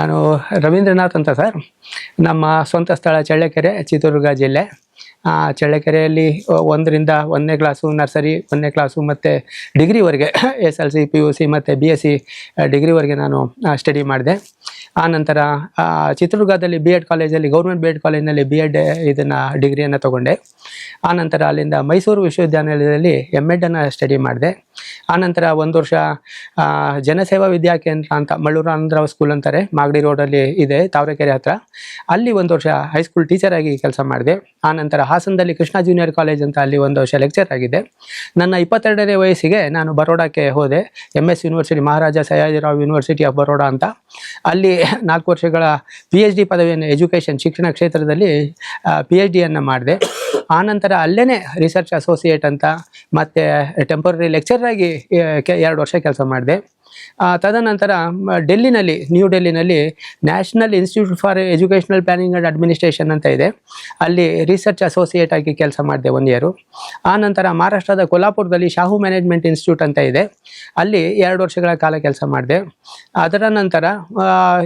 ನಾನು ರವೀಂದ್ರನಾಥ್ ಅಂತ ಸರ್. ನಮ್ಮ ಸ್ವಂತ ಸ್ಥಳ ಚಳ್ಳಕೆರೆ, ಚಿತ್ರದುರ್ಗ ಜಿಲ್ಲೆ. ಚಳ್ಳಕೆರೆಯಲ್ಲಿ ಒಂದರಿಂದ ಒಂದನೇ ಕ್ಲಾಸು ನರ್ಸರಿ, ಒಂದನೇ ಕ್ಲಾಸು ಮತ್ತು ಡಿಗ್ರಿವರೆಗೆ S L C, P U C ಮತ್ತು ಬಿ ಎಸ್ ಸಿ ಡಿಗ್ರಿವರೆಗೆ ನಾನು ಸ್ಟಡಿ ಮಾಡಿದೆ. ಆ ನಂತರ ಚಿತ್ರದುರ್ಗದಲ್ಲಿ ಬಿ ಎಡ್ ಕಾಲೇಜಲ್ಲಿ ಗೌರ್ಮೆಂಟ್ ಬಿ ಎಡ್ ಕಾಲೇಜಿನಲ್ಲಿ ಬಿ ಎಡ್ ಇದನ್ನು ಡಿಗ್ರಿಯನ್ನು ತಗೊಂಡೆ. ಆ ನಂತರ ಅಲ್ಲಿಂದ ಮೈಸೂರು ವಿಶ್ವವಿದ್ಯಾನಿಲಯದಲ್ಲಿ ಎಂ ಅನ್ನು ಸ್ಟಡಿ ಮಾಡಿದೆ. ಆನಂತರ ಒಂದು ವರ್ಷ ಜನಸೇವಾ ವಿದ್ಯಾಕೇಂದ್ರ ಅಂತ ಮಳ್ಳೂರು ಆನಂದರಾವ್ ಸ್ಕೂಲ್ ಅಂತಾರೆ, ಮಾಗಡಿ ರೋಡಲ್ಲಿ ಇದೆ, ತಾವರೆಕೆರೆ ಹತ್ರ. ಅಲ್ಲಿ ಒಂದು ವರ್ಷ ಹೈಸ್ಕೂಲ್ ಟೀಚರ್ ಆಗಿ ಕೆಲಸ ಮಾಡಿದೆ. ಆನಂತರ ಹಾಸನದಲ್ಲಿ ಕೃಷ್ಣ ಜೂನಿಯರ್ ಕಾಲೇಜ್ ಅಂತ ಅಲ್ಲಿ ಒಂದು ವರ್ಷ ಲೆಕ್ಚರ್ ಆಗಿದೆ ನನ್ನ ಇಪ್ಪತ್ತೆರಡನೇ ವಯಸ್ಸಿಗೆ ನಾನು ಬರೋಡಾಕ್ಕೆ ಹೋದೆ. M S university Maharaja Sayajirao university of Baroda ಅಂತ. ಅಲ್ಲಿ ನಾಲ್ಕು ವರ್ಷಗಳ ಪಿ ಎಚ್ ಡಿ ಪದವಿಯನ್ನು ಎಜುಕೇಷನ್ ಶಿಕ್ಷಣ ಕ್ಷೇತ್ರದಲ್ಲಿ ಪಿ ಎಚ್ ಡಿಯನ್ನು ಮಾಡಿದೆ. ಆನಂತರ ಅಲ್ಲೇ ರಿಸರ್ಚ್ ಅಸೋಸಿಯೇಟ್ ಅಂತ ಮತ್ತು ಟೆಂಪರರಿ ಲೆಕ್ಚರಾಗಿ ಎರಡು ವರ್ಷ ಕೆಲಸ ಮಾಡಿದೆ. ತದನಂತರ ಡೆಲ್ಲಿನಲ್ಲಿ, new ಡೆಲ್ಲಿನಲ್ಲಿ national institute for educational planning and administration ಅಂತ ಇದೆ. ಅಲ್ಲಿ ರಿಸರ್ಚ್ ಅಸೋಸಿಯೇಟ್ ಆಗಿ ಕೆಲಸ ಮಾಡಿದೆ ಒನ್ ಇಯರು ಆನಂತರ ಮಹಾರಾಷ್ಟ್ರದ ಕೊಲ್ಲಾಪುರದಲ್ಲಿ ಶಾಹು ಮ್ಯಾನೇಜ್ಮೆಂಟ್ ಇನ್ಸ್ಟಿಟ್ಯೂಟ್ ಅಂತ ಇದೆ. ಅಲ್ಲಿ ಎರಡು ವರ್ಷಗಳ ಕಾಲ ಕೆಲಸ ಮಾಡಿದೆ. ಅದರ ನಂತರ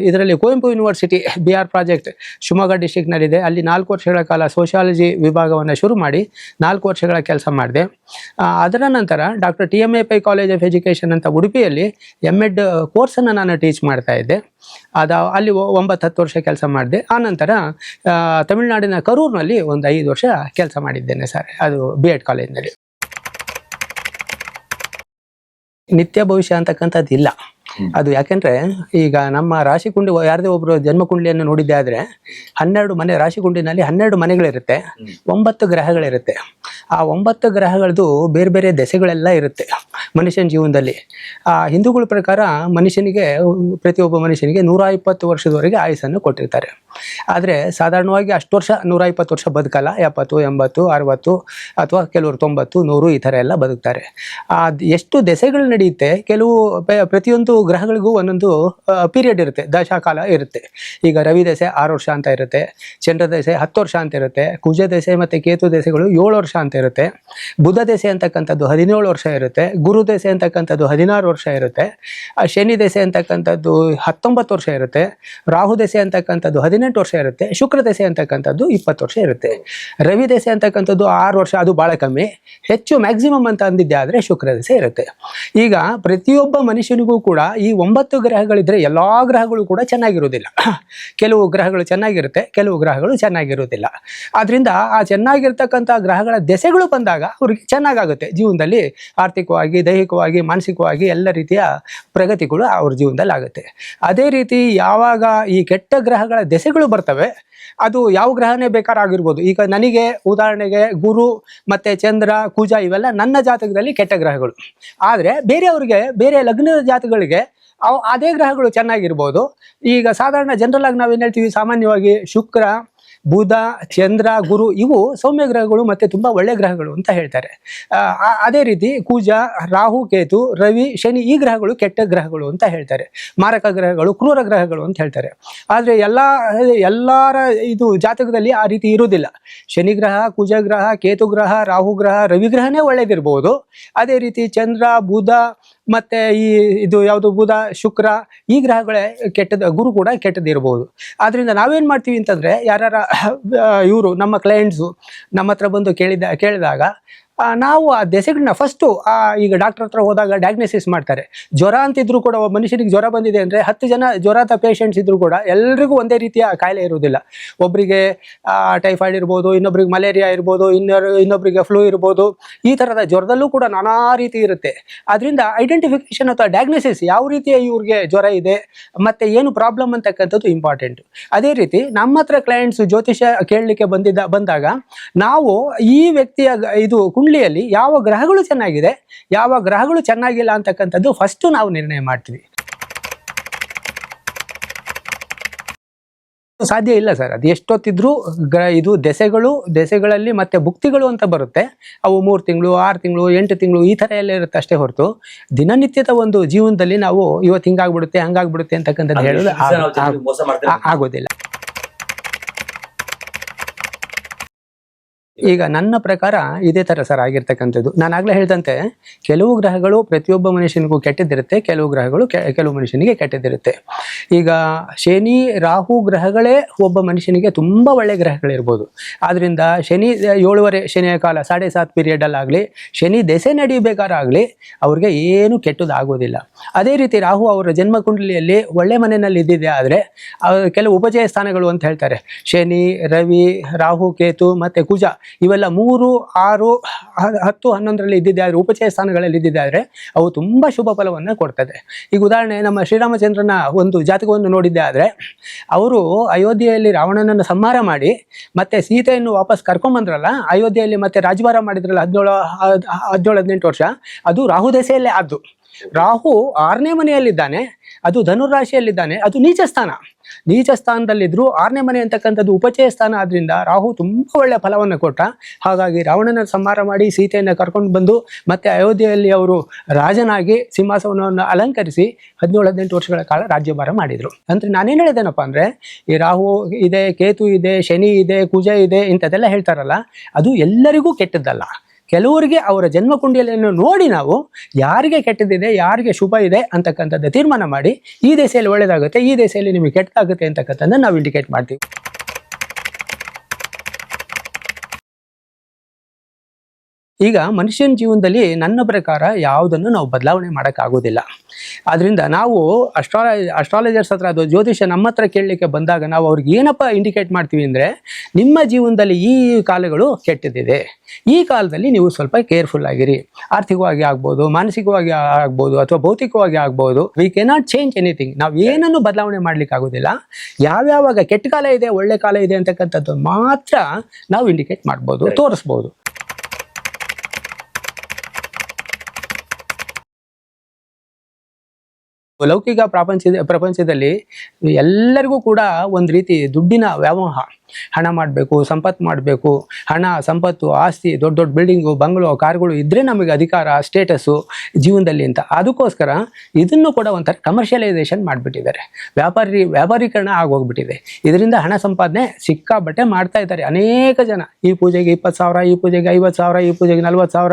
ಇದರಲ್ಲಿ Kuvempu university, B R project Shivamogga ಡಿಸ್ಟಿಕ್ನಲ್ಲಿದೆ ಅಲ್ಲಿ ನಾಲ್ಕು ವರ್ಷಗಳ ಕಾಲ ಸೋಷಿಯಾಲಜಿ ವಿಭಾಗವನ್ನು ಶುರು ಮಾಡಿ ನಾಲ್ಕು ವರ್ಷಗಳ ಕೆಲಸ ಮಾಡಿದೆ. ಅದರ ನಂತರ, doctor T M A Pai college of education ಅಂತ ಉಡುಪಿಯಲ್ಲಿ ಎಂ ಎಡ್ ಕೋರ್ಸನ್ನು ನಾನು ಟೀಚ್ ಮಾಡ್ತಾ ಇದ್ದೆ. ಅದ ಅಲ್ಲಿ ಒಂಬತ್ತು ಹತ್ತು ವರ್ಷ ಕೆಲಸ ಮಾಡಿದೆ. ಆನಂತರ ತಮಿಳುನಾಡಿನ ಕರೂರಿನಲ್ಲಿ ಒಂದು ಐದು ವರ್ಷ ಕೆಲಸ ಮಾಡಿದ್ದೇನೆ ಸರ್ ಅದು ಬಿ ಎಡ್ ಕಾಲೇಜಿನಲ್ಲಿ ನಿತ್ಯ ಭವಿಷ್ಯ ಅಂತಕ್ಕಂಥದ್ದು ಇಲ್ಲ ಅದು ಯಾಕೆಂದ್ರೆ ಈಗ ನಮ್ಮ ರಾಶಿ ಕುಂಡಿ ಯಾರದೇ ಒಬ್ರು ಜನ್ಮ ಕುಂಡಲಿಯನ್ನು ನೋಡಿದ್ದೆ ಆದ್ರೆ ಹನ್ನೆರಡು ಮನೆ ರಾಶಿ ಕುಂಡಿನಲ್ಲಿ ಹನ್ನೆರಡು ಮನೆಗಳಿರುತ್ತೆ. ಒಂಬತ್ತು ಗ್ರಹಗಳಿರುತ್ತೆ. ಆ ಒಂಬತ್ತು ಗ್ರಹಗಳದ್ದು ಬೇರೆ ಬೇರೆ ದೆಸೆಗಳೆಲ್ಲ ಇರುತ್ತೆ ಮನುಷ್ಯನ ಜೀವನದಲ್ಲಿ. ಆ ಹಿಂದೂಗಳ ಪ್ರಕಾರ ಮನುಷ್ಯನಿಗೆ ಪ್ರತಿಯೊಬ್ಬ ಮನುಷ್ಯನಿಗೆ ನೂರ ಇಪ್ಪತ್ತು ವರ್ಷದವರೆಗೆ ಆಯುಸ್ಸನ್ನು ಕೊಟ್ಟಿರ್ತಾರೆ. ಆದರೆ ಸಾಧಾರಣವಾಗಿ ಅಷ್ಟು ವರ್ಷ ನೂರ ಇಪ್ಪತ್ತು ವರ್ಷ ಬದುಕಲ್ಲ. ಎಪ್ಪತ್ತು ಎಂಬತ್ತು ಅರವತ್ತು ಅಥವಾ ಕೆಲವರು ತೊಂಬತ್ತು ನೂರು ಈ ಥರ ಎಲ್ಲ ಬದುಕ್ತಾರೆ. ಆ ಎಷ್ಟು ದೆಸೆಗಳು ನಡೆಯುತ್ತೆ ಕೆಲವು ಪ್ರತಿಯೊಂದು ಗ್ರಹಗಳಿಗೂ ಒಂದೊಂದು ಪೀರಿಯಡ್ ಇರುತ್ತೆ. ದಶಾಕಾಲ ಇರುತ್ತೆ. ಈಗ ರವಿ ದೆಸೆ ಆರು ವರ್ಷ ಅಂತ ಇರುತ್ತೆ, ಚಂದ್ರ ದೆಸೆ ಹತ್ತು ವರ್ಷ ಅಂತ ಇರುತ್ತೆ, ಕುಜ ದೆಸೆ ಮತ್ತು ಕೇತು ದೆಸೆಗಳು ಏಳು ವರ್ಷ ಅಂತ ಇರುತ್ತೆ. ಬುಧ ದೆಸೆ ಅಂತಕ್ಕಂಥದ್ದು ಹದಿನೇಳು ವರ್ಷ ಇರುತ್ತೆ, ಗುರು ದೆಸೆ ಅಂತಕ್ಕಂಥದ್ದು ಹದಿನಾರು ವರ್ಷ ಇರುತ್ತೆ ಶನಿ ದೆಸೆ ಅಂತಕ್ಕಂಥದ್ದು ಹತ್ತೊಂಬತ್ತು ವರ್ಷ ಇರುತ್ತೆ, ರಾಹು ದೆಸೆ ಅಂತಕ್ಕಂಥದ್ದು ಹದಿನೆಂಟು ವರ್ಷ ಇರುತ್ತೆ, ಶುಕ್ರ ದೆಸೆ ಅಂತಕ್ಕಂಥದ್ದು ಇಪ್ಪತ್ತು ವರ್ಷ ಇರುತ್ತೆ. ರವಿ ದೆಸೆ ಅಂತಕ್ಕಂಥದ್ದು ಆರು ವರ್ಷ, ಅದು ಭಾಳ ಕಮ್ಮಿ. ಹೆಚ್ಚು ಮ್ಯಾಕ್ಸಿಮಮ್ ಅಂತ ಅಂದಿದ್ದೆ ಆದರೆ ಶುಕ್ರ ದೆಸೆ ಇರುತ್ತೆ. ಈಗ ಪ್ರತಿಯೊಬ್ಬ ಮನುಷ್ಯನಿಗೂ ಕೂಡ ಈ ಒಂಬತ್ತು ಗ್ರಹಗಳಿದ್ರೆ ಎಲ್ಲ ಗ್ರಹಗಳು ಕೂಡ ಚೆನ್ನಾಗಿರೋದಿಲ್ಲ ಕೆಲವು ಗ್ರಹಗಳು ಚೆನ್ನಾಗಿರುತ್ತೆ, ಕೆಲವು ಗ್ರಹಗಳು ಚೆನ್ನಾಗಿರೋದಿಲ್ಲ ಆದ್ದರಿಂದ ಆ ಚೆನ್ನಾಗಿರ್ತಕ್ಕಂಥ ಗ್ರಹಗಳ ದೆಸೆಗಳು ಬಂದಾಗ ಅವ್ರಿಗೆ ಚೆನ್ನಾಗಾಗುತ್ತೆ. ಜೀವನದಲ್ಲಿ ಆರ್ಥಿಕವಾಗಿ, ದೈಹಿಕವಾಗಿ, ಮಾನಸಿಕವಾಗಿ ಎಲ್ಲ ರೀತಿಯ ಪ್ರಗತಿಗಳು ಅವ್ರ ಜೀವನದಲ್ಲಿ ಆಗುತ್ತೆ ಅದೇ ರೀತಿ ಯಾವಾಗ ಈ ಕೆಟ್ಟ ಗ್ರಹಗಳ ದೆಸೆಗಳು ಬರ್ತವೆ ಅದು ಯಾವ ಗ್ರಹನೇ ಬೇಕಾರಾಗಿರ್ಬೋದು ಈಗ ನನಗೆ ಉದಾಹರಣೆಗೆ ಗುರು ಮತ್ತೆ ಚಂದ್ರ, ಕುಜ ಇವೆಲ್ಲ ನನ್ನ ಜಾತಕದಲ್ಲಿ ಕೆಟ್ಟ ಗ್ರಹಗಳು. ಆದರೆ ಬೇರೆಯವ್ರಿಗೆ, ಬೇರೆ ಲಗ್ನದ ಜಾತಕಗಳಿಗೆ ಅವು ಅದೇ ಗ್ರಹಗಳು ಚೆನ್ನಾಗಿರ್ಬೋದು. ಈಗ ಸಾಧಾರಣ ಜನರಲ್ ಆಗಿ ನಾವೇನು ಹೇಳ್ತೀವಿ? ಸಾಮಾನ್ಯವಾಗಿ ಶುಕ್ರ ಬುಧ, ಚಂದ್ರ, ಗುರು ಇವು ಸೌಮ್ಯ ಗ್ರಹಗಳು ಮತ್ತೆ ತುಂಬಾ ಒಳ್ಳೆ ಗ್ರಹಗಳು ಅಂತ ಹೇಳ್ತಾರೆ. ಅದೇ ರೀತಿ ಕೂಜ, ರಾಹು, ಕೇತು, ರವಿ, ಶನಿ ಈ ಗ್ರಹಗಳು ಕೆಟ್ಟ ಗ್ರಹಗಳು ಅಂತ ಹೇಳ್ತಾರೆ. ಮಾರಕ ಗ್ರಹಗಳು, ಕ್ರೂರ ಗ್ರಹಗಳು ಅಂತ ಹೇಳ್ತಾರೆ. ಆದರೆ ಎಲ್ಲ, ಎಲ್ಲರ ಇದು ಜಾತಕದಲ್ಲಿ ಆ ರೀತಿ ಇರುವುದಿಲ್ಲ. ಶನಿ ಗ್ರಹ, ಕುಜ ಗ್ರಹ, ಕೇತು ಗ್ರಹ, ರಾಹು ಗ್ರಹ, ರವಿ ಗ್ರಹನೇ ಒಳ್ಳೇದಿರ್ಬೋದು. ಅದೇ ರೀತಿ ಚಂದ್ರ, ಬುಧ ಮತ್ತೆ ಈ ಇದು ಯಾವುದು ಬುಧ, ಶುಕ್ರ ಈ ಗ್ರಹಗಳೇ ಕೆಟ್ಟದ, ಗುರು ಕೂಡ ಕೆಟ್ಟದಿರಬಹುದು ಆದ್ರಿಂದ ನಾವೇನ್ ಮಾಡ್ತೀವಿ ಅಂತಂದ್ರೆ ಯಾರ ಇವರು ನಮ್ಮ ಕ್ಲೈಂಟ್ಸು ನಮ್ಮ ಹತ್ರ ಬಂದು ಕೇಳಿದ ಕೇಳಿದಾಗ ನಾವು ಆ ದೆಸೆಗಳನ್ನ ಫಸ್ಟು ಈಗ ಡಾಕ್ಟರ್ ಹತ್ರ ಹೋದಾಗ ಡಯಾಗ್ನೋಸಿಸ್ ಮಾಡ್ತಾರೆ. ಜ್ವರ ಅಂತಿದ್ರು ಕೂಡ ಒಬ್ಬ ಮನುಷ್ಯನಿಗೆ ಜ್ವರ ಬಂದಿದೆ ಅಂದರೆ ಹತ್ತು ಜನ ಜ್ವರದ ಪೇಷಂಟ್ಸ್ ಇದ್ರು ಕೂಡ ಎಲ್ರಿಗೂ ಒಂದೇ ರೀತಿಯ ಕಾಯಿಲೆ ಇರುವುದಿಲ್ಲ. ಒಬ್ಬರಿಗೆ ಟೈಫಾಯ್ಡ್ ಇರ್ಬೋದು, ಇನ್ನೊಬ್ರಿಗೆ ಮಲೇರಿಯಾ ಇರ್ಬೋದು, ಇನ್ನೊರು, ಇನ್ನೊಬ್ರಿಗೆ ಫ್ಲೂ ಇರ್ಬೋದು, ಈ ಥರದ ಜ್ವರದಲ್ಲೂ ಕೂಡ ನಾನಾ ರೀತಿ ಇರುತ್ತೆ. ಅದರಿಂದ ಐಡೆಂಟಿಫಿಕೇಶನ್ ಅಥವಾ ಡಯಾಗ್ನೋಸಿಸ್ ಯಾವ ರೀತಿಯ ಇವ್ರಿಗೆ ಜ್ವರ ಇದೆ, ಮತ್ತೆ ಏನು ಪ್ರಾಬ್ಲಮ್ ಅಂತಕ್ಕಂಥದ್ದು ಇಂಪಾರ್ಟೆಂಟ್ ಅದೇ ರೀತಿ ನಮ್ಮ ಹತ್ರ ಕ್ಲೈಂಟ್ಸ್ ಜ್ಯೋತಿಷ ಕೇಳಲಿಕ್ಕೆ ಬಂದಿದ್ದ, ಬಂದಾಗ ನಾವು ಈ ವ್ಯಕ್ತಿಯ ಇದು ಕುಂಡ್ಲಿಯಲ್ಲಿ ಯಾವ ಗ್ರಹಗಳು ಚೆನ್ನಾಗಿದೆ ಯಾವ ಗ್ರಹಗಳು ಚೆನ್ನಾಗಿಲ್ಲ ಅಂತಕ್ಕಂಥದ್ದು ಫಸ್ಟ್ ನಾವು ನಿರ್ಣಯ ಮಾಡ್ತೀವಿ. ಸಾಧ್ಯ ಇಲ್ಲ ಸರ್ ಅದು ಎಷ್ಟೊತ್ತಿದ್ರೂ ಗ್ರ ಇದು ದೆಸೆಗಳು ದೆಸೆಗಳಲ್ಲಿ ಮತ್ತೆ ಭುಕ್ತಿಗಳು ಅಂತ ಬರುತ್ತೆ. ಅವು ಮೂರು ತಿಂಗಳು ಆರು ತಿಂಗಳು ಎಂಟು ತಿಂಗಳು ಈ ಥರ ಎಲ್ಲ ಇರುತ್ತೆ ಅಷ್ಟೇ ಹೊರತು. ದಿನನಿತ್ಯದ ಒಂದು ಜೀವನದಲ್ಲಿ ನಾವು ಇವತ್ತು ಹಿಂಗಾಗ್ಬಿಡುತ್ತೆ ಹಂಗಾಗ್ಬಿಡುತ್ತೆ ಅಂತಕ್ಕಂಥದ್ದು ಹೇಳೋದು ಆಗ- ಆಗ- ಆಗೋದಿಲ್ಲ. ಈಗ ನನ್ನ ಪ್ರಕಾರ ಇದೇ ತರ ಸರ್ ಆಗಿರ್ತಕ್ಕಂಥದ್ದು. ನಾನು ಆಗ್ಲೇ ಹೇಳ್ದಂತೆ, ಕೆಲವು ಗ್ರಹಗಳು ಪ್ರತಿಯೊಬ್ಬ ಮನುಷ್ಯನಿಗೂ ಕೆಟ್ಟದಿರುತ್ತೆ ಕೆಲವು ಗ್ರಹಗಳು ಕೆಲವು ಮನುಷ್ಯನಿಗೆ ಕೆಟ್ಟದಿರುತ್ತೆ ಈಗ ಶನಿ, ರಾಹು ಗ್ರಹಗಳೇ ಒಬ್ಬ ಮನುಷ್ಯನಿಗೆ ತುಂಬಾ ಒಳ್ಳೆ ಗ್ರಹಗಳಿರ್ಬೋದು. ಆದ್ದರಿಂದ ಶನಿ, ಏಳುವರೆ ಶನಿಯ ಕಾಲ, ಸಾಡೆ ಸಾತ್ ಪೀರಿಯಡಲ್ಲಾಗಲಿ ಶನಿ ದೆಸೆ ನಡೀಬೇಕಾದ್ರಾಗಲಿ ಅವ್ರಿಗೆ ಏನು ಕೆಟ್ಟದಾಗೋದಿಲ್ಲ. ಅದೇ ರೀತಿ ರಾಹು ಅವರ ಜನ್ಮ ಕುಂಡಲಿಯಲ್ಲಿ ಒಳ್ಳೆ ಮನೆಯಲ್ಲಿ ಇದ್ದಿದೆ ಆದರೆ ಕೆಲವು ಉಪಜಯ ಸ್ಥಾನಗಳು ಅಂತ ಹೇಳ್ತಾರೆ. ಶನಿ, ರವಿ, ರಾಹು, ಕೇತು ಮತ್ತೆ ಕುಜ ಇವೆಲ್ಲ ಮೂರು, ಆರು ಹತ್ತು, ಹನ್ನೊಂದರಲ್ಲಿ ಇದ್ದಿದ್ದೆ ಆದರೆ ಉಪಚಯ ಸ್ಥಾನಗಳಲ್ಲಿ ಇದ್ದಿದ್ದೆ ಆದರೆ, ಅವು ತುಂಬ ಶುಭ ಫಲವನ್ನು ಕೊಡ್ತದೆ. ಈಗ ಉದಾಹರಣೆ, ನಮ್ಮ ಶ್ರೀರಾಮಚಂದ್ರನ ಒಂದು ಜಾತಕವನ್ನು ನೋಡಿದ್ದೆ ಆದರೆ ಅವರು ಅಯೋಧ್ಯೆಯಲ್ಲಿ ರಾವಣನನ್ನು ಸಂಹಾರ ಮಾಡಿ ಮತ್ತೆ ಸೀತೆಯನ್ನು ವಾಪಸ್ ಕರ್ಕೊಂಬಂದ್ರಲ್ಲ ಅಯೋಧ್ಯೆಯಲ್ಲಿ ಮತ್ತೆ ರಾಜಭಾರ ಮಾಡಿದ್ರಲ್ಲ ಹದಿನೇಳು ಹದಿನೇಳು, ಹದಿನೆಂಟು ವರ್ಷ, ಅದು ರಾಹು ದೆಸೆಯಲ್ಲೇ ಆದ್ದು. ರಾಹು ಆರನೇ ಮನೆಯಲ್ಲಿದ್ದಾನೆ, ಅದು ಧನುರಾಶಿಯಲ್ಲಿದ್ದಾನೆ ಅದು ನೀಚ ಸ್ಥಾನ ನೀಚ ಸ್ಥಾನದಲ್ಲಿದ್ದರೂ ಆರನೇ ಮನೆ ಅಂತಕ್ಕಂಥದ್ದು ಉಪಚಯ ಸ್ಥಾನ ಆದ್ರಿಂದ ರಾಹು ತುಂಬ ಒಳ್ಳೆಯ ಫಲವನ್ನು ಕೊಟ್ಟ. ಹಾಗಾಗಿ ರಾವಣನ ಸಂಹಾರ ಮಾಡಿ ಸೀತೆಯನ್ನು ಕರ್ಕೊಂಡು ಬಂದು ಮತ್ತೆ ಅಯೋಧ್ಯೆಯಲ್ಲಿ ಅವರು ರಾಜನಾಗಿ ಸಿಂಹಾಸನವನ್ನು ಅಲಂಕರಿಸಿ ಹದಿನೇಳು, ಹದಿನೆಂಟು ವರ್ಷಗಳ ಕಾಲ ರಾಜ್ಯಭಾರ ಮಾಡಿದರು. ಅಂದರೆ ನಾನೇನು ಹೇಳಿದೆನಪ್ಪ ಅಂದ್ರೆ, ಈ ರಾಹು ಇದೆ, ಕೇತು ಇದೆ, ಶನಿ ಇದೆ, ಕುಜ ಇದೆ ಇಂಥದ್ದೆಲ್ಲ ಹೇಳ್ತಾರಲ್ಲ, ಅದು ಎಲ್ಲರಿಗೂ ಕೆಟ್ಟದ್ದಲ್ಲ. ಕೆಲವರಿಗೆ ಅವರ ಜನ್ಮ ಕುಂಡಿಯನ್ನು ನೋಡಿ ನಾವು ಯಾರಿಗೆ ಕೆಟ್ಟದಿದೆ, ಯಾರಿಗೆ ಶುಭ ಇದೆ ಅಂತಕ್ಕಂಥದ್ದು ತೀರ್ಮಾನ ಮಾಡಿ ಈ ದೇಶದಲ್ಲಿ ಒಳ್ಳೇದಾಗುತ್ತೆ, ಈ ದೇಶದಲ್ಲಿ ನಿಮಗೆ ಕೆಟ್ಟದಾಗುತ್ತೆ ಅಂತಕ್ಕಂಥದ್ದನ್ನು ನಾವು ಇಂಡಿಕೇಟ್ ಮಾಡ್ತೀವಿ. ಈಗ ಮನುಷ್ಯನ ಜೀವನದಲ್ಲಿ ನನ್ನ ಪ್ರಕಾರ ಯಾವುದನ್ನು ನಾವು ಬದಲಾವಣೆ ಮಾಡೋಕ್ಕಾಗೋದಿಲ್ಲ. ಆದ್ರಿಂದ ನಾವು ಅಸ್ಟ್ರಾಲ, ಅಸ್ಟ್ರಾಲಜರ್ಸ್ ಹತ್ರ ಅದು ಜ್ಯೋತಿಷ್ಯ ನಮ್ಮ ಹತ್ರ ಕೇಳಲಿಕ್ಕೆ ಬಂದಾಗ ನಾವು ಅವ್ರಿಗೆ ಏನಪ್ಪ ಇಂಡಿಕೇಟ್ ಮಾಡ್ತೀವಿ ಅಂದರೆ ನಿಮ್ಮ ಜೀವನದಲ್ಲಿ ಈ ಕಾಲಗಳು ಕೆಟ್ಟದಿದೆ. ಈ ಕಾಲದಲ್ಲಿ ನೀವು ಸ್ವಲ್ಪ ಕೇರ್ಫುಲ್ ಆಗಿರಿ. ಆರ್ಥಿಕವಾಗಿ ಆಗ್ಬೋದು, ಮಾನಸಿಕವಾಗಿ ಆಗ್ಬೋದು ಅಥವಾ ಭೌತಿಕವಾಗಿ ಆಗ್ಬೋದು. ವಿ ಕೆನಾಟ್ ಚೇಂಜ್ ಎನಿಥಿಂಗ್ ನಾವು ಏನನ್ನು ಬದಲಾವಣೆ ಮಾಡ್ಲಿಕ್ಕೆ ಆಗೋದಿಲ್ಲ ಯಾವ್ಯಾವಾಗ ಕೆಟ್ಟ ಕಾಲ ಇದೆ, ಒಳ್ಳೆ ಕಾಲ ಇದೆ ಅಂತಕ್ಕಂಥದ್ದು ಮಾತ್ರ ನಾವು ಇಂಡಿಕೇಟ್ ಮಾಡ್ಬೋದು, ತೋರಿಸ್ಬೋದು. ಲೌಕಿಕ ಪ್ರಪಂಚದ ಪ್ರಪಂಚದಲ್ಲಿ ಎಲ್ಲರಿಗೂ ಕೂಡ ಒಂದು ರೀತಿ ದುಡ್ಡಿನ ವ್ಯಾಮೋಹ. ಹಣ ಮಾಡಬೇಕು, ಸಂಪತ್ತು ಮಾಡಬೇಕು. ಹಣ, ಸಂಪತ್ತು, ಆಸ್ತಿ, ದೊಡ್ಡ ದೊಡ್ಡ ಬಿಲ್ಡಿಂಗು, ಬಂಗ್ಲೋ, ಕಾರ್ಗಳು ಇದ್ದರೆ ನಮಗೆ ಅಧಿಕಾರ ಸ್ಟೇಟಸ್ಸು ಜೀವನದಲ್ಲಿ ಅಂತ. ಅದಕ್ಕೋಸ್ಕರ ಇದನ್ನು ಕೂಡ ಒಂಥರ ಕಮರ್ಷಿಯಲೈಸೇಷನ್ ಮಾಡಿಬಿಟ್ಟಿದ್ದಾರೆ. ವ್ಯಾಪಾರಿ, ವ್ಯಾಪಾರೀಕರಣ ಆಗೋಗ್ಬಿಟ್ಟಿದೆ. ಇದರಿಂದ ಹಣ ಸಂಪಾದನೆ ಸಿಕ್ಕಾಬಟ್ಟೆ ಮಾಡ್ತಾ ಇದ್ದಾರೆ ಅನೇಕ ಜನ. ಈ ಪೂಜೆಗೆ ಇಪ್ಪತ್ತು ಸಾವಿರ, ಈ ಪೂಜೆಗೆ ಐವತ್ತು ಸಾವಿರ, ಈ ಪೂಜೆಗೆ ನಲ್ವತ್ತು ಸಾವಿರ.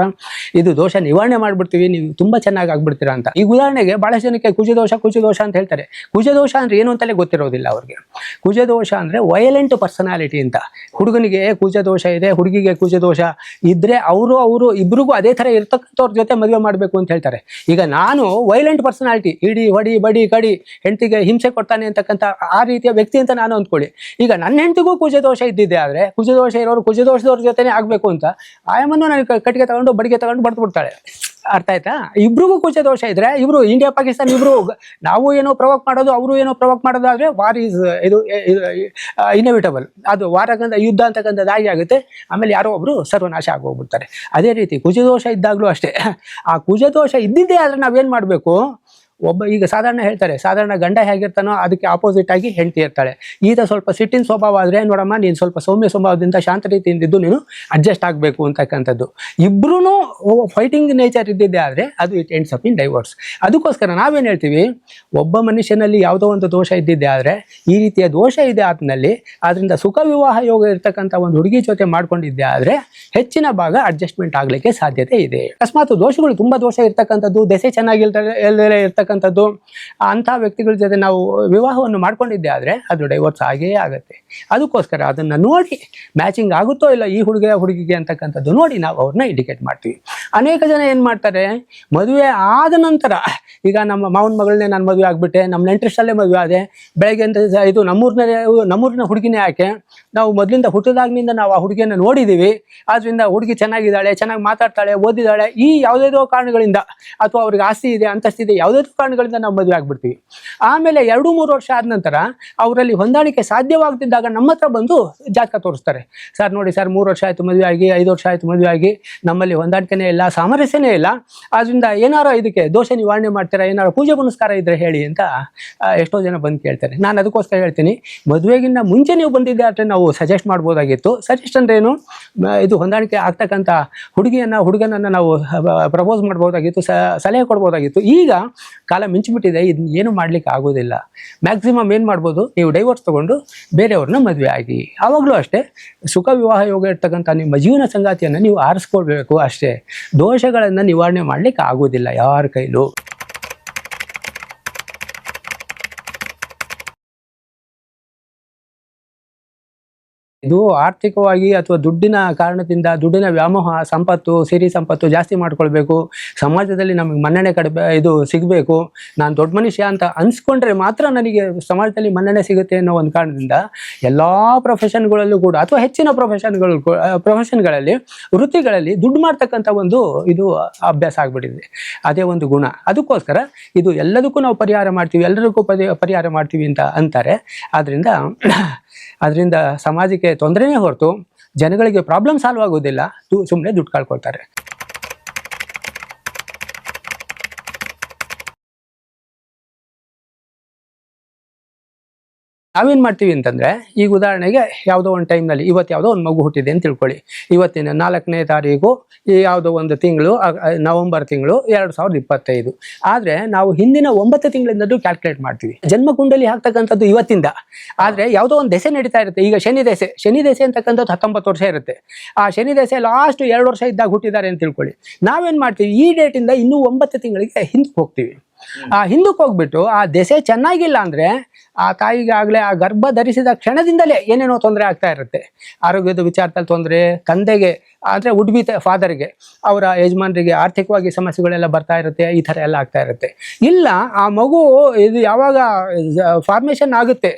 ಇದು ದೋಷ ನಿವಾರಣೆ ಮಾಡಿಬಿಡ್ತೀವಿ, ನೀವು ತುಂಬ ಚೆನ್ನಾಗಿ ಆಗ್ಬಿಡ್ತೀರಾ ಅಂತ. ಈಗ ಉದಾಹರಣೆಗೆ ಭಾಳಷ್ಟು ಜನಕ್ಕೆ ಕುಜದೋಷ ಕುಜದೋಷ ಅಂತ ಹೇಳ್ತಾರೆ. ಕುಜದೋಷ ಅಂದ್ರೆ ಏನು ಅಂತಲೇ ಗೊತ್ತಿರೋದಿಲ್ಲ ಅವ್ರಿಗೆ. ಕುಜದೋಷ ಅಂದರೆ ವಯಲೆಂಟ್ ಪರ್ಸನಾಲಿಟಿ ಅಂತ. ಹುಡುಗನಿಗೆ ಕುಜದೋಷ ಇದೆ, ಹುಡುಗಿಗೆ ಕುಜದೋಷ ಇದ್ರೆ ಅವರು ಅವರು ಇಬ್ರಿಗೂ ಅದೇ ಥರ ಇರ್ತಕ್ಕಂಥವ್ರ ಜೊತೆ ಮದುವೆ ಮಾಡಬೇಕು ಅಂತ ಹೇಳ್ತಾರೆ. ಈಗ ನಾನು ವೈಲೆಂಟ್ ಪರ್ಸನಾಲಿಟಿ ಇಡಿ, ಹೊಡಿ, ಬಡಿ ಕಡಿ ಹೆಂಡತಿಗೆ ಹಿಂಸೆ ಕೊಡ್ತಾನೆ ಅಂತಕ್ಕಂಥ ಆ ರೀತಿಯ ವ್ಯಕ್ತಿ ಅಂತ ನಾನು ಅಂದ್ಕೊಳ್ಳಿ. ಈಗ ನನ್ನ ಹೆಂಡತಿಗೂ ಕುಜದೋಷ ಇದ್ದಿದ್ದೆ ಆದರೆ ಕುಜದೋಷ ಇರೋರು ಕುಜದೋಷದವ್ರ ಜೊತೆನೇ ಆಗಬೇಕು ಅಂತ. ಆಯಮ್ಮನ್ನು ನನಗೆ ಕಟ್ಟಿಗೆ ತಗೊಂಡು ಬಡಿಗೆ ತಗೊಂಡು ಬಡ್ದು ಬಿಡ್ತಾಳೆ. ಅರ್ಥ ಆಯ್ತಾ? ಇಬ್ರಿಗೂ ಕುಚ ದೋಷ ಇದ್ರೆ ಇಬ್ರು ಇಂಡಿಯಾ ಪಾಕಿಸ್ತಾನ ಇಬ್ರು ನಾವು ಏನೋ ಪ್ರವೋಕ್ ಮಾಡೋದು, ಅವರು ಏನೋ ಪ್ರವೋಕ್ ಮಾಡೋದಾದ್ರೆ ವಾರ್ ಈಸ್ ಇದು ಇನ್ಎವಿಟಬಲ್ ಅದು ವಾರ ಯುದ್ಧ ಅಂತಕ್ಕಂಥದ್ದು ಆಗಿ ಆಗುತ್ತೆ. ಆಮೇಲೆ ಯಾರೋ ಒಬ್ರು ಸರ್ವನಾಶ ಆಗೋಗ್ಬಿಡ್ತಾರೆ. ಅದೇ ರೀತಿ ಕುಜದೋಷ ಇದ್ದಾಗಲೂ ಅಷ್ಟೇ. ಆ ಕುಜದೋಷ ಇದ್ದಿದ್ದೇ ಆದ್ರೆ ನಾವೇನ್ ಮಾಡಬೇಕು? ಒಬ್ಬ ಈಗ ಸಾಧಾರಣ ಹೇಳ್ತಾರೆ, ಸಾಧಾರಣ ಗಂಡ ಹೇಗಿರ್ತಾನೋ ಅದಕ್ಕೆ ಆಪೋಸಿಟ್ ಆಗಿ ಹೆಂಡತಿ ಇರ್ತಾಳೆ. ಈತ ಸ್ವಲ್ಪ ಸಿಟ್ಟಿನ ಸ್ವಭಾವ ಆದರೆ, ನೋಡಮ್ಮ, ನೀನು ಸ್ವಲ್ಪ ಸೌಮ್ಯ ಸ್ವಭಾವದಿಂದ ಶಾಂತ ರೀತಿಯಿಂದ ಇದ್ದು ನೀನು ಅಡ್ಜಸ್ಟ್ ಆಗಬೇಕು ಅಂತಕ್ಕಂಥದ್ದು. ಇಬ್ರು ಫೈಟಿಂಗ್ ನೇಚರ್ ಇದ್ದಿದ್ದೆ ಆದರೆ ಅದು it ends up in divorce ಅದಕ್ಕೋಸ್ಕರ ನಾವೇನು ಹೇಳ್ತೀವಿ, ಒಬ್ಬ ಮನುಷ್ಯನಲ್ಲಿ ಯಾವುದೋ ಒಂದು ದೋಷ ಇದ್ದಿದ್ದೆ ಆದರೆ, ಈ ರೀತಿಯ ದೋಷ ಇದೆ ಆತನಲ್ಲಿ ಆದ್ದರಿಂದ ಸುಖ, ವಿವಾಹ, ಯೋಗ ಇರ್ತಕ್ಕಂಥ ಒಂದು ಹುಡುಗಿ ಜೊತೆ ಮಾಡ್ಕೊಂಡಿದ್ದೆ ಆದರೆ ಹೆಚ್ಚಿನ ಭಾಗ ಅಡ್ಜಸ್ಟ್ಮೆಂಟ್ ಆಗಲಿಕ್ಕೆ ಸಾಧ್ಯತೆ ಇದೆ. ಅಕಸ್ಮಾತ್ ದೋಷಗಳು ತುಂಬ ದೋಷ ಇರ್ತಕ್ಕಂಥದ್ದು, ದೆಸೆ ಚೆನ್ನಾಗಿಲ್ದ ಎಲ್ಲೇ ಇರ್ತಕ್ಕಂಥದ್ದು ಅಂಥ ವ್ಯಕ್ತಿಗಳ ಜೊತೆ ನಾವು ವಿವಾಹವನ್ನು ಮಾಡ್ಕೊಂಡಿದ್ದೆ ಆದರೆ ಅದು ಡೈವರ್ಸ್ ಆಗೇ ಆಗುತ್ತೆ. ಅದಕ್ಕೋಸ್ಕರ ಅದನ್ನು ನೋಡಿ ಮ್ಯಾಚಿಂಗ್ ಆಗುತ್ತೋ ಇಲ್ಲ ಈ ಹುಡುಗ ಹುಡುಗಿಗೆ ಅಂತಕ್ಕಂಥದ್ದು ನೋಡಿ ನಾವು ಅವ್ರನ್ನ ಇಂಡಿಕೇಟ್ ಮಾಡ್ತೀವಿ. ಅನೇಕ ಜನ ಏನು ಮಾಡ್ತಾರೆ, ಮದುವೆ ಆದ ನಂತರ, ಈಗ ನಮ್ಮ ಮಾವನ ಮಗಳನ್ನೇ ನಾನು ಮದುವೆ ಆಗಿಬಿಟ್ಟೆ ನಮ್ಮ ನೆಂಟ್ರೆಸ್ಟಲ್ಲೇ ಮದುವೆ ಆದೆ, ಬೆಳಗ್ಗೆ ಅಂತ ಇದು ನಮ್ಮೂರಿನ ನಮ್ಮೂರಿನ ಹುಡುಗಿನೇ ಯಾಕೆ ನಾವು ಮೊದಲಿಂದ ಹುಟ್ಟಿದಾಗಿನಿಂದ ನಾವು ಆ ಹುಡುಗಿಯನ್ನು ನೋಡಿದ್ದೀವಿ ಆದ್ರಿಂದ ಹುಡುಗಿ ಚೆನ್ನಾಗಿದ್ದಾಳೆ, ಚೆನ್ನಾಗಿ ಮಾತಾಡ್ತಾಳೆ ಓದಿದ್ದಾಳೆ ಈ ಯಾವುದೇದೋ ಕಾರಣಗಳಿಂದ ಅಥವಾ ಅವ್ರಿಗೆ ಆಸ್ತಿ ಇದೆ, ಅಂತಸ್ತಿದೆ ಕಾರಣಗಳಿಂದ ನಾವು ಮದುವೆ ಆಗ್ಬಿಡ್ತೀವಿ. ಆಮೇಲೆ ಎರಡು ಮೂರು ವರ್ಷ ಆದ ನಂತರ ಅವರಲ್ಲಿ ಹೊಂದಾಣಿಕೆ ಸಾಧ್ಯವಾಗದಿದ್ದಾಗ ನಮ್ಮ ಹತ್ರ ಬಂದು ಜಾತಕ ತೋರಿಸ್ತಾರೆ. ಸರ್ ನೋಡಿ ಸರ್, ಮೂರು ವರ್ಷ ಆಯಿತು ಮದುವೆ ಆಗಿ, ಐದು ವರ್ಷ ಆಯಿತು ಮದುವೆ ಆಗಿ, ನಮ್ಮಲ್ಲಿ ಹೊಂದಾಣಿಕೆನೇ ಇಲ್ಲ, ಸಾಮರಸ್ಯನೇ ಇಲ್ಲ. ಆದ್ದರಿಂದ ಏನಾರೋ ಇದಕ್ಕೆ ದೋಷ ನಿವಾರಣೆ ಮಾಡ್ತೀರಾ ಏನಾರ ಪೂಜೆ ಪುನಸ್ಕಾರ ಇದ್ರೆ ಹೇಳಿ ಅಂತ ಎಷ್ಟೋ ಜನ ಬಂದು ಕೇಳ್ತಾರೆ. ನಾನು ಅದಕ್ಕೋಸ್ಕರ ಹೇಳ್ತೀನಿ, ಮದುವೆಗಿಂತ ಮುಂಚೆ ನೀವು ಬಂದಿದ್ದೆ ಆದರೆ ನಾವು ಸಜೆಸ್ಟ್ ಮಾಡ್ಬೋದಾಗಿತ್ತು. ಸಜೆಸ್ಟ್ ಅಂದ್ರೆ ಏನು? ಇದು ಹೊಂದಾಣಿಕೆ ಆಗ್ತಕ್ಕಂಥ ಹುಡುಗಿಯನ್ನ, ಹುಡುಗನನ್ನ ನಾವು ಪ್ರಪೋಸ್ ಮಾಡ್ಬೋದಾಗಿತ್ತು ಸಲಹೆ ಕೊಡ್ಬೋದಾಗಿತ್ತು. ಈಗ ಕಾಲ ಮಿಂಚಿಬಿಟ್ಟಿದೆ ಇದನ್ನ ಏನು ಮಾಡ್ಲಿಕ್ಕೆ ಆಗೋದಿಲ್ಲ. ಮ್ಯಾಕ್ಸಿಮಮ್ ಏನು ಮಾಡ್ಬೋದು, ನೀವು ಡೈವರ್ಸ್ ತಗೊಂಡು ಬೇರೆಯವ್ರನ್ನ ಮದುವೆ ಆಗಿ. ಆವಾಗಲೂ ಅಷ್ಟೇ, ಸುಖ, ವಿವಾಹ, ಯೋಗ ಇರ್ತಕ್ಕಂಥ ನಿಮ್ಮ ಜೀವನ ಸಂಗಾತಿಯನ್ನು ನೀವು ಆರಿಸ್ಕೊಳ್ಬೇಕು ಅಷ್ಟೇ. ದೋಷಗಳನ್ನು ನಿವಾರಣೆ ಮಾಡ್ಲಿಕ್ಕೆ ಆಗೋದಿಲ್ಲ ಯಾರ ಕೈಲೂ. ಇದು ಆರ್ಥಿಕವಾಗಿ ಅಥವಾ ದುಡ್ಡಿನ ಕಾರಣದಿಂದ ದುಡ್ಡಿನ ವ್ಯಾಮೋಹ, ಸಂಪತ್ತು, ಸಿರಿ ಸಂಪತ್ತು ಜಾಸ್ತಿ ಮಾಡ್ಕೊಳ್ಬೇಕು. ಸಮಾಜದಲ್ಲಿ ನಮಗೆ ಮನ್ನಣೆ ಕಡಿಮೆ, ಇದು ಸಿಗಬೇಕು. ನಾನು ದೊಡ್ಡ ಮನುಷ್ಯ ಅಂತ ಅನ್ಸ್ಕೊಂಡ್ರೆ ಮಾತ್ರ ನನಗೆ ಸಮಾಜದಲ್ಲಿ ಮನ್ನಣೆ ಸಿಗುತ್ತೆ ಅನ್ನೋ ಒಂದು ಕಾರಣದಿಂದ ಎಲ್ಲ ಪ್ರೊಫೆಷನ್ಗಳಲ್ಲೂ ಕೂಡ ಅಥವಾ ಹೆಚ್ಚಿನ ಪ್ರೊಫೆಷನ್ಗಳು ಪ್ರೊಫೆಷನ್ಗಳಲ್ಲಿ ವೃತ್ತಿಗಳಲ್ಲಿ ದುಡ್ಡು ಮಾಡ್ತಕ್ಕಂಥ ಒಂದು ಇದು ಅಭ್ಯಾಸ ಆಗ್ಬಿಟ್ಟಿದೆ. ಅದೇ ಒಂದು ಗುಣ. ಅದಕ್ಕೋಸ್ಕರ ಇದು ಎಲ್ಲದಕ್ಕೂ ನಾವು ಪರಿಹಾರ ಮಾಡ್ತೀವಿ, ಎಲ್ಲರಿಗೂ ಪರಿ, ಪರಿಹಾರ ಮಾಡ್ತೀವಿ ಅಂತ ಅಂತಾರೆ. ಆದ್ದರಿಂದ ಅದರಿಂದ ಸಮಾಜಕ್ಕೆ ತೊಂದರೆನೇ ಹೊರತು ಜನಗಳಿಗೆ ಪ್ರಾಬ್ಲಮ್ ಸಾಲ್ವ್ ಆಗೋದಿಲ್ಲ ಸುಮ್ಮನೆ ದುಡ್ಡು ಕಳ್ಕೊಳ್ತಾರೆ. ನಾವೇನು ಮಾಡ್ತೀವಿ ಅಂತಂದ್ರೆ, ಈಗ ಉದಾಹರಣೆಗೆ ಯಾವುದೋ ಒಂದು ಟೈಮ್ನಲ್ಲಿ ಇವತ್ತು ಯಾವುದೋ ಒಂದು ಮಗು ಹುಟ್ಟಿದೆ ಅಂತ ತಿಳ್ಕೊಳ್ಳಿ. ಇವತ್ತಿನ ನಾಲ್ಕನೇ ತಾರೀಕು ಯಾವುದೋ ಒಂದು ತಿಂಗಳು ನವೆಂಬರ್ ತಿಂಗಳು, ಎರಡು ಸಾವಿರದ ಇಪ್ಪತ್ತೈದು. ಆದ್ರೆ ನಾವು ಹಿಂದಿನ ಒಂಬತ್ತು ತಿಂಗಳಿಂದಲೂ ಕ್ಯಾಲ್ಕುಲೇಟ್ ಮಾಡ್ತೀವಿ. ಜನ್ಮ ಕುಂಡಲಿ ಹಾಕ್ತಕ್ಕಂಥದ್ದು ಇವತ್ತಿಂದ. ಆದ್ರೆ ಯಾವುದೋ ಒಂದು ದೆಸೆ ನಡೀತಾ ಇರುತ್ತೆ. ಈಗ ಶನಿ ದೆಸೆ. ಶನಿ ದೆಸೆ ಅಂತಕ್ಕಂಥದ್ದು ಹತ್ತೊಂಬತ್ತು ವರ್ಷ ಇರುತ್ತೆ. ಆ ಶನಿ ದೆಸೆ ಲಾಸ್ಟ್ ಎರಡು ವರ್ಷ ಇದ್ದಾಗ ಹುಟ್ಟಿದ್ದಾರೆ ಅಂತ ತಿಳ್ಕೊಳ್ಳಿ. ನಾವೇನ್ ಮಾಡ್ತೀವಿ? ಈ ಡೇಟಿಂದ ಇನ್ನೂ ಒಂಬತ್ತು ತಿಂಗಳಿಗೆ ಹಿಂದಕ್ಕೆ ಹೋಗ್ತೀವಿ. ಆ ಹಿಂದಕ್ಕೆ ಹೋಗ್ಬಿಟ್ಟು ಆ ದೆಸೆ ಚೆನ್ನಾಗಿಲ್ಲ ಅಂದ್ರೆ ಆ ತಾಯಿಗೆ ಆಗಲೇ ಆ ಗರ್ಭ ಧರಿಸಿದ ಕ್ಷಣದಿಂದಲೇ ಏನೇನೋ ತೊಂದರೆ ಆಗ್ತಾ ಇರುತ್ತೆ. ಆರೋಗ್ಯದ ವಿಚಾರದಲ್ಲಿ ತೊಂದರೆ, ತಂದೆಗೆ ಅಂದರೆ ಉಡ್ಬಿ ಫಾದರ್ಗೆ ಅವರ ಯಜಮಾನರಿಗೆ ಆರ್ಥಿಕವಾಗಿ ಸಮಸ್ಯೆಗಳೆಲ್ಲ ಬರ್ತಾ ಇರುತ್ತೆ, ಈ ಥರ ಎಲ್ಲ ಆಗ್ತಾ ಇರುತ್ತೆ. ಇಲ್ಲ, ಆ ಮಗು ಇದು ಯಾವಾಗ ಫಾರ್ಮೇಷನ್ ಆಗುತ್ತೆ,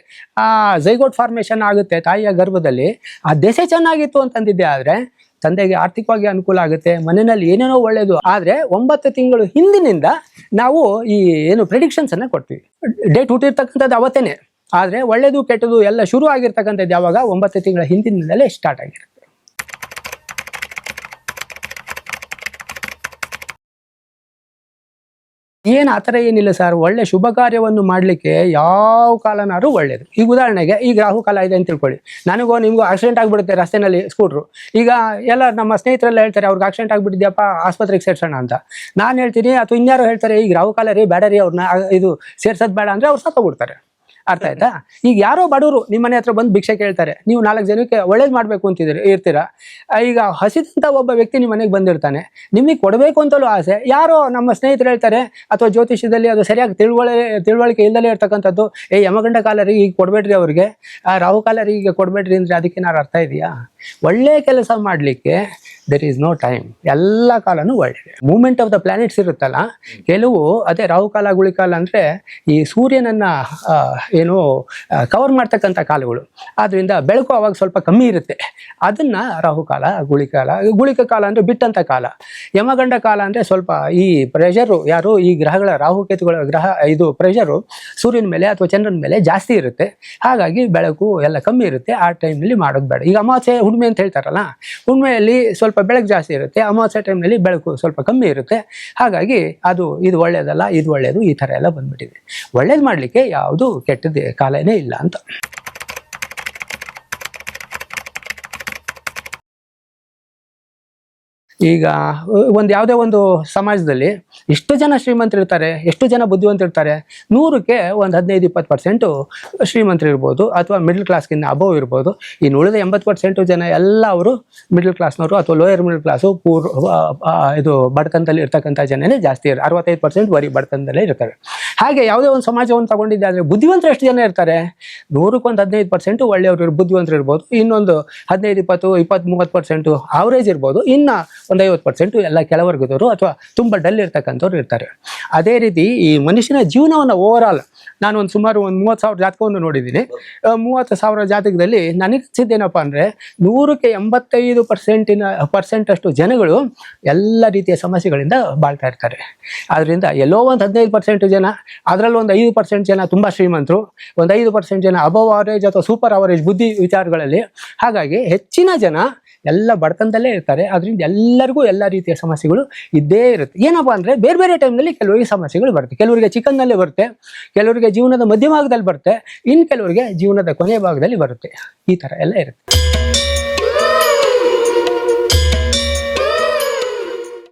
ಆ ಜೈಗೋಟ್ ಫಾರ್ಮೇಷನ್ ಆಗುತ್ತೆ ತಾಯಿಯ ಗರ್ಭದಲ್ಲಿ, ಆ ದೆಸೆ ಚೆನ್ನಾಗಿತ್ತು ಅಂತಂದಿದ್ದೆ ಆದ್ರೆ ತಂದೆಗೆ ಆರ್ಥಿಕವಾಗಿ ಅನುಕೂಲ ಆಗುತ್ತೆ, ಮನೆಯಲ್ಲಿ ಏನೇನೋ ಒಳ್ಳೇದು. ಆದರೆ ಒಂಬತ್ತು ತಿಂಗಳು ಹಿಂದಿನಿಂದ ನಾವು ಈ ಏನು ಪ್ರಿಡಿಕ್ಷನ್ಸ್ ಅನ್ನ ಕೊಡ್ತೀವಿ ಡೇಟ್ ಹುಟ್ಟಿರ್ತಕ್ಕಂಥದ್ದು ಅವತ್ತೇನೆ. ಆದರೆ ಒಳ್ಳೇದು ಕೆಟ್ಟದು ಎಲ್ಲ ಶುರು ಆಗಿರ್ತಕ್ಕಂಥದ್ದು ಯಾವಾಗ? ಒಂಬತ್ತು ತಿಂಗಳ ಹಿಂದಿನಿಂದಲೇ ಸ್ಟಾರ್ಟ್ ಆಗಿರುತ್ತೆ. ಏನು ಆ ಥರ ಏನಿಲ್ಲ ಸರ್, ಒಳ್ಳೆ ಶುಭ ಕಾರ್ಯವನ್ನು ಮಾಡಲಿಕ್ಕೆ ಯಾವ ಕಾಲನಾದ್ರೂ ಒಳ್ಳೆಯದು ಈಗ ಉದಾಹರಣೆಗೆ, ಈಗ ರಾಹು ಕಾಲ ಇದೆ ಅಂತ ತಿಳ್ಕೊಳ್ಳಿ. ನನಗೂ ನಿಮಗೂ ಆಕ್ಸಿಡೆಂಟ್ ಆಗಿಬಿಡುತ್ತೆ ರಸ್ತೆಯಲ್ಲಿ ಸ್ಕೂಟ್ರು ಈಗ ಎಲ್ಲ ನಮ್ಮ ಸ್ನೇಹಿತರೆಲ್ಲ ಹೇಳ್ತಾರೆ, ಅವ್ರಿಗೆ ಆಕ್ಸಿಡೆಂಟ್ ಆಗಿಬಿಟ್ಟಿದ್ಯಪ್ಪ, ಆಸ್ಪತ್ರೆಗೆ ಸೇರ್ಸೋಣ ಅಂತ. ನಾನು ಹೇಳ್ತೀನಿ, ಅಥವಾ ಇನ್ಯಾರು ಹೇಳ್ತಾರೆ, ಈಗ ರಾಹು ಕಾಲ ರೀ, ಬೇಡ ರೀ ಅವ್ರನ್ನ ಇದು ಸೇರ್ಸೋದು ಬೇಡ ಅಂದರೆ ಅವ್ರು ಸತ್ತೋಗ್ಬಿಡ್ತಾರೆ. ಅರ್ಥ ಆಯ್ತಾ? ಈಗ ಯಾರೋ ಬಡವರು ನಿಮ್ಮ ಮನೆ ಹತ್ರ ಬಂದು ಭಿಕ್ಷೆ ಕೇಳ್ತಾರೆ. ನೀವು ನಾಲ್ಕು ಜನಕ್ಕೆ ಒಳ್ಳೇದು ಮಾಡಬೇಕು ಅಂತಿದ್ದೀರಿ, ಇರ್ತೀರಾ? ಈಗ ಹಸಿದಂತ ಒಬ್ಬ ವ್ಯಕ್ತಿ ನಿಮ್ಮ ಮನೆಗೆ ಬಂದಿರ್ತಾನೆ. ನಿಮಗೆ ಕೊಡಬೇಕು ಅಂತಲೂ ಆಸೆ. ಯಾರೋ ನಮ್ಮ ಸ್ನೇಹಿತರು ಹೇಳ್ತಾರೆ, ಅಥವಾ ಜ್ಯೋತಿಷ್ಯದಲ್ಲಿ ಅದು ಸರಿಯಾಗಿ ತಿಳುವಳಿ, ತಿಳುವಳಿಕೆ ಇಲ್ಲದೇ ಇರ್ತಕ್ಕಂಥದ್ದು, ಏ, ಯಮಗಂಡ ಕಾಲರಿಗೆ ಈಗ ಕೊಡಬೇಡ್ರಿ ಅವ್ರಿಗೆ. ಆ ಈಗ ಕೊಡಬೇಡ್ರಿ ಅಂದರೆ ಅದಕ್ಕೇನಾರು ಅರ್ಥ ಇದೆಯಾ? ಒಳ್ಳೆ ಕೆಲಸ ಮಾಡಲಿಕ್ಕೆ ದೆರ್ ಈಸ್ ನೋ ಟೈಮ್ ಎಲ್ಲ ಕಾಲನೂ ಒಳ್ಳೆ ಮೂಮೆಂಟ್ ಆಫ್ ದ ಪ್ಲಾನೆಟ್ಸ್ ಇರುತ್ತಲ್ಲ, ಕೆಲವು ಅದೇ ರಾಹುಕಾಲ ಗುಳಿಕಾಲ ಅಂದರೆ ಈ ಸೂರ್ಯನನ್ನ ಏನು ಕವರ್ ಮಾಡ್ತಕ್ಕಂಥ ಕಾಲಗಳು. ಆದ್ದರಿಂದ ಬೆಳಕು ಅವಾಗ ಸ್ವಲ್ಪ ಕಮ್ಮಿ ಇರುತ್ತೆ. ಅದನ್ನ ರಾಹುಕಾಲ ಗುಳಿಕಾಲ ಗುಳಿಕ ಕಾಲ ಅಂದರೆ ಬಿಟ್ಟಂಥ ಕಾಲ. ಯಮಗಂಡ ಕಾಲ ಅಂದರೆ ಸ್ವಲ್ಪ ಈ ಪ್ರೆಷರು ಯಾರು ಈ ಗ್ರಹಗಳ ರಾಹುಕೇತುಗಳ ಗ್ರಹ, ಇದು ಪ್ರೆಷರು ಸೂರ್ಯನ ಮೇಲೆ ಅಥವಾ ಚಂದ್ರನ ಮೇಲೆ ಜಾಸ್ತಿ ಇರುತ್ತೆ. ಹಾಗಾಗಿ ಬೆಳಕು ಎಲ್ಲ ಕಮ್ಮಿ ಇರುತ್ತೆ. ಆ ಟೈಮ್ನಲ್ಲಿ ಮಾಡೋದು ಬೇಡ. ಈಗ ಅಮಾವಾಸ್ಯೆ ಹುಣ್ಣಿಮೆ ಅಂತ ಹೇಳ್ತಾರಲ್ಲ, ಹುಣ್ಣಿಮೆಯಲ್ಲಿ ಸ್ವಲ್ಪ ಬೆಳಕು ಜಾಸ್ತಿ ಇರುತ್ತೆ, ಅಮಾವಾಸ್ಯೆ ಟೈಮ್ನಲ್ಲಿ ಬೆಳಕು ಸ್ವಲ್ಪ ಕಮ್ಮಿ ಇರುತ್ತೆ. ಹಾಗಾಗಿ ಅದು ಇದು ಒಳ್ಳೆಯದಲ್ಲ ಇದು ಒಳ್ಳೆಯದು ಈ ಥರ ಎಲ್ಲ ಬಂದ್ಬಿಟ್ಟಿದೆ. ಒಳ್ಳೇದು ಮಾಡಲಿಕ್ಕೆ ಯಾವುದು ಕೆಟ್ಟದ್ದು ಕಾಲನೇ ಇಲ್ಲ ಅಂತ. ಈಗ ಒಂದು ಯಾವುದೇ ಒಂದು ಸಮಾಜದಲ್ಲಿ ಎಷ್ಟು ಜನ ಶ್ರೀಮಂತರಿರ್ತಾರೆ, ಎಷ್ಟು ಜನ ಬುದ್ಧಿವಂತರಿರ್ತಾರೆ ನೂರಕ್ಕೆ ಒಂದು ಹದಿನೈದು, ಇಪ್ಪತ್ತು ಪರ್ಸೆಂಟು ಶ್ರೀಮಂತರು ಇರ್ಬೋದು ಅಥವಾ ಮಿಡ್ಲ್ ಕ್ಲಾಸ್ಗಿನ್ನ ಅಬೋವ್ ಇರ್ಬೋದು. ಇನ್ನು ಉಳಿದ ಎಂಬತ್ತು ಪರ್ಸೆಂಟು ಜನ ಎಲ್ಲ ಅವರು ಮಿಡ್ಲ್ ಕ್ಲಾಸ್ನವರು ಅಥವಾ ಲೋಯರ್ ಮಿಡ್ಲ್ ಕ್ಲಾಸು ಪೂರ್ ಇದು ಬಡತನದಲ್ಲಿ ಇರ್ತಕ್ಕಂಥ ಜನನೇ ಜಾಸ್ತಿ ಇರ್ತಾರೆ. ಅರವತ್ತೈದು ಪರ್ಸೆಂಟ್ ಬರೀ ಬಡತನದಲ್ಲೇ ಇರ್ತಾರೆ. ಹಾಗೆ ಯಾವುದೇ ಒಂದು ಸಮಾಜವನ್ನು ತಗೊಂಡಿದ್ದೆ ಆದರೆ ಬುದ್ಧಿವಂತರು ಎಷ್ಟು ಜನ ಇರ್ತಾರೆ? ನೂರಕ್ಕೆ ಒಂದು ಹದಿನೈದು ಪರ್ಸೆಂಟು ಒಳ್ಳೆಯವರು ಬುದ್ಧಿವಂತರು ಇರ್ಬೋದು. ಇನ್ನೊಂದು ಹದಿನೈದು, ಇಪ್ಪತ್ತು ಇಪ್ಪತ್ತು ಮೂವತ್ತು ಪರ್ಸೆಂಟು ಆವ್ರೇಜ್ ಇರ್ಬೋದು. ಇನ್ನು ಒಂದು ಐವತ್ತು ಪರ್ಸೆಂಟು ಎಲ್ಲ ಕೆಲವರ್ಗದವರು ಅಥವಾ ತುಂಬ ಡಲ್ ಇರ್ತಕ್ಕಂಥವ್ರು ಇರ್ತಾರೆ. ಅದೇ ರೀತಿ ಈ ಮನುಷ್ಯನ ಜೀವನವನ್ನು ಓವರ್ ಆಲ್ ನಾನು ಒಂದು ಸುಮಾರು ಒಂದು ಮೂವತ್ತು ಸಾವಿರ ಜಾತಕವನ್ನು ನೋಡಿದ್ದೀನಿ. ಮೂವತ್ತು ಸಾವಿರ ಜಾತಕದಲ್ಲಿ ನನಗೆ ಅನ್ಸಿದ್ದೇನಪ್ಪ ಅಂದರೆ ನೂರಕ್ಕೆ ಎಂಬತ್ತೈದು ಪರ್ಸೆಂಟಿನ, ಪರ್ಸೆಂಟಷ್ಟು ಜನಗಳು ಎಲ್ಲ ರೀತಿಯ ಸಮಸ್ಯೆಗಳಿಂದ ಬಾಳ್ತಾ ಇರ್ತಾರೆ. ಆದ್ದರಿಂದ ಎಲ್ಲೋ ಒಂದು ಹದಿನೈದು ಪರ್ಸೆಂಟ್ ಜನ, ಅದರಲ್ಲಿ ಒಂದು ಐದು ಪರ್ಸೆಂಟ್ ಜನ ತುಂಬ ಶ್ರೀಮಂತರು, ಒಂದು ಐದು ಪರ್ಸೆಂಟ್ ಜನ ಅಬವ್ ಅವರೇಜ್ ಅಥವಾ ಸೂಪರ್ ಅವರೇಜ್ ಬುದ್ಧಿ ವಿಚಾರಗಳಲ್ಲಿ. ಹಾಗಾಗಿ ಹೆಚ್ಚಿನ ಜನ ಎಲ್ಲ ಬಡತನದಲ್ಲೇ ಇರ್ತಾರೆ. ಅದರಿಂದ ಎಲ್ಲರಿಗೂ ಎಲ್ಲ ರೀತಿಯ ಸಮಸ್ಯೆಗಳು ಇದ್ದೇ ಇರುತ್ತೆ. ಏನಪ್ಪ ಅಂದರೆ ಬೇರೆ ಬೇರೆ ಟೈಮ್ನಲ್ಲಿ ಕೆಲವರಿಗೆ ಸಮಸ್ಯೆಗಳು ಬರುತ್ತೆ. ಕೆಲವರಿಗೆ ಚಿಕನ್ನಲ್ಲೇ ಬರುತ್ತೆ. ಕೆಲವರಿಗೆ ಜೀವನದ ಮಧ್ಯಭಾಗದಲ್ಲಿ ಬರುತ್ತೆ. ಇನ್ನು ಕೆಲವರಿಗೆ ಜೀವನದ ಕೊನೆಯ ಭಾಗದಲ್ಲಿ ಬರುತ್ತೆ. ಈ ಥರ ಎಲ್ಲ ಇರುತ್ತೆ.